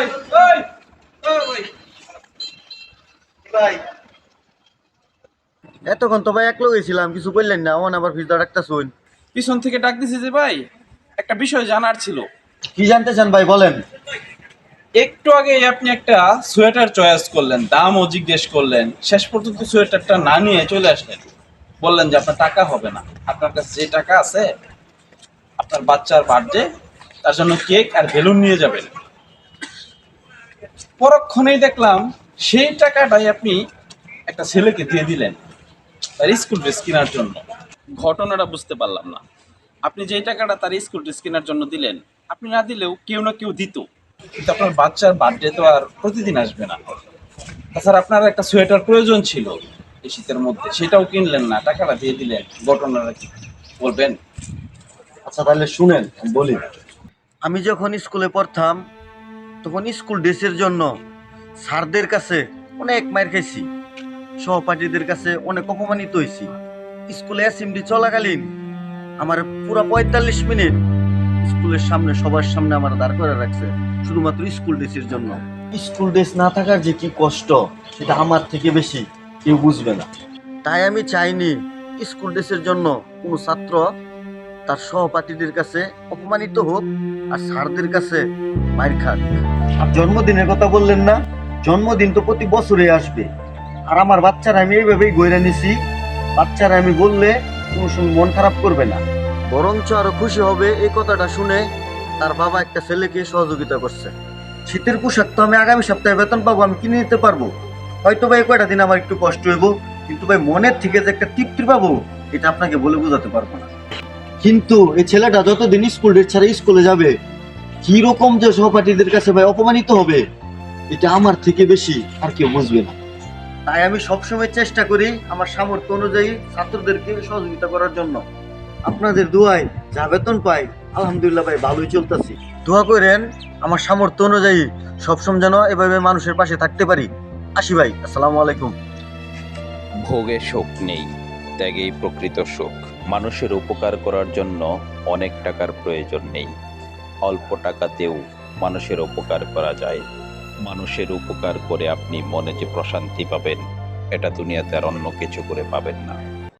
ভাই ওই ও ভাই। এতক্ষণ তো ভাই একলো গেছিলাম কিছু বললেন না আমার আবার ফিজদা ডাক্তার শুন পিছন থেকে ডাক দিছি যে ভাই একটা বিষয় জানার ছিল। কি জানতে চান ভাই বলেন। একটু আগে আপনি একটা সোয়েটার চয়েস করলেন দামও জিজ্ঞেস করলেন শেষ পর্যন্ত সোয়েটারটা না নিয়ে চলে আসলেন। বললেন যে আপনার টাকা হবে না আপনার কাছে যে টাকা আছে আপনার বাচ্চার বার্থডে তার জন্য কেক আর বেলুন নিয়ে যাবেন। পরক্ষণেই দেখলাম সেই টাকাটাই আপনি একটা ছেলেকে দিয়ে দিলেন তার স্কুল ড্রেস কেনার জন্য। ঘটনাটা বুঝতে পারলাম না। আপনি যেই টাকাটা তার স্কুল ড্রেস কেনার জন্য দিলেন আপনি না দিলেও কেউ না কেউ দিত। কিন্তু আপনার বাচ্চার বার্থডে তো আর প্রতিদিন আসবে না। তাছাড়া আপনার একটা সোয়েটার প্রয়োজন ছিল এই শীতের মধ্যে সেটাও কিনলেন না। টাকাটা দিয়ে দিলেন। ঘটনাটা কি বলবেন? আচ্ছা তাহলে শুনেন বলি। আমি যখন স্কুলে পড়তাম তখন স্কুল ড্রেসের জন্য স্যারদের কাছে অনেক মার খাইছি। সহপাঠীদের কাছে অনেক অপমানিত হয়েছি স্কুলে অ্যাসেম্বলি চলাকালীন আমার পুরো পঁয়তাল্লিশ মিনিট স্কুলের সামনে, সবার সামনে আমার দাঁড় করে রাখছে, শুধুমাত্র স্কুল ড্রেসের জন্য। স্কুল ড্রেস না থাকার যে কি কষ্ট, সেটা আমার থেকে বেশি, কেউ বুঝবে না। তাই আমি চাইনি স্কুল ড্রেসের জন্য কোনো ছাত্র তার সহপাঠীদের কাছে অপমানিত হোক আর স্যারদের কাছে মার খাক। আর জন্মদিনের কথা বললেন না? জন্মদিন তো প্রতি বছরে আসবে। আর আমার বাচ্চারা আমি এইভাবেই গইরা নিছি। বাচ্চারা আমি বললে কোনো সময় মন খারাপ করবে না। বরঞ্চ আরও খুশি হবে এই কথাটা শুনে তার বাবা একটা ছেলেকে সহযোগিতা করছে। শীতের পোশাক তো আমি আগামী সপ্তাহে বেতন পাবো, আমি কিনে নিতে পারব। হয়তো ভাই কয়টা দিন আমার একটু কষ্ট হইব, কিন্তু ভাই মনের থেকে যে একটা তৃপ্তি পাবো, এটা আপনাকে বলে বোঝাতে পারব না। কিন্তু এই ছেলেটা যতদিন স্কুল ডেট ছাড়া স্কুলে যাবে কি রকম যে সহপাঠীদের কাছে ভাই অপমানিত হবে এটা আমার থেকে বেশি আর কেউ বুঝবে না। তাই আমি সবসময় চেষ্টা করি আমার সামর্থ্য অনুযায়ী ছাত্রদেরকে সহযোগিতা করার জন্য। আপনাদের দোয়ায় যা বেতন পাই আলহামদুলিল্লাহ ভাই ভালোই চলতেছি। দোয়া করেন আমার সামর্থ্য অনুযায়ী সবসময় যেন এভাবে মানুষের পাশে থাকতে পারি। আসি ভাই আসসালামু আলাইকুম। ভোগে শোক নেই ত্যাগেই প্রকৃত শোক। মানুষের উপকার করার জন্য অনেক টাকার প্রয়োজন নেই। অল্প টাকাতেও মানুষের উপকার করা যায়। মানুষের উপকার করে আপনি মনে যে প্রশান্তি পাবেন, এটা দুনিয়াতে আর অন্য কিছু করে পাবেন না।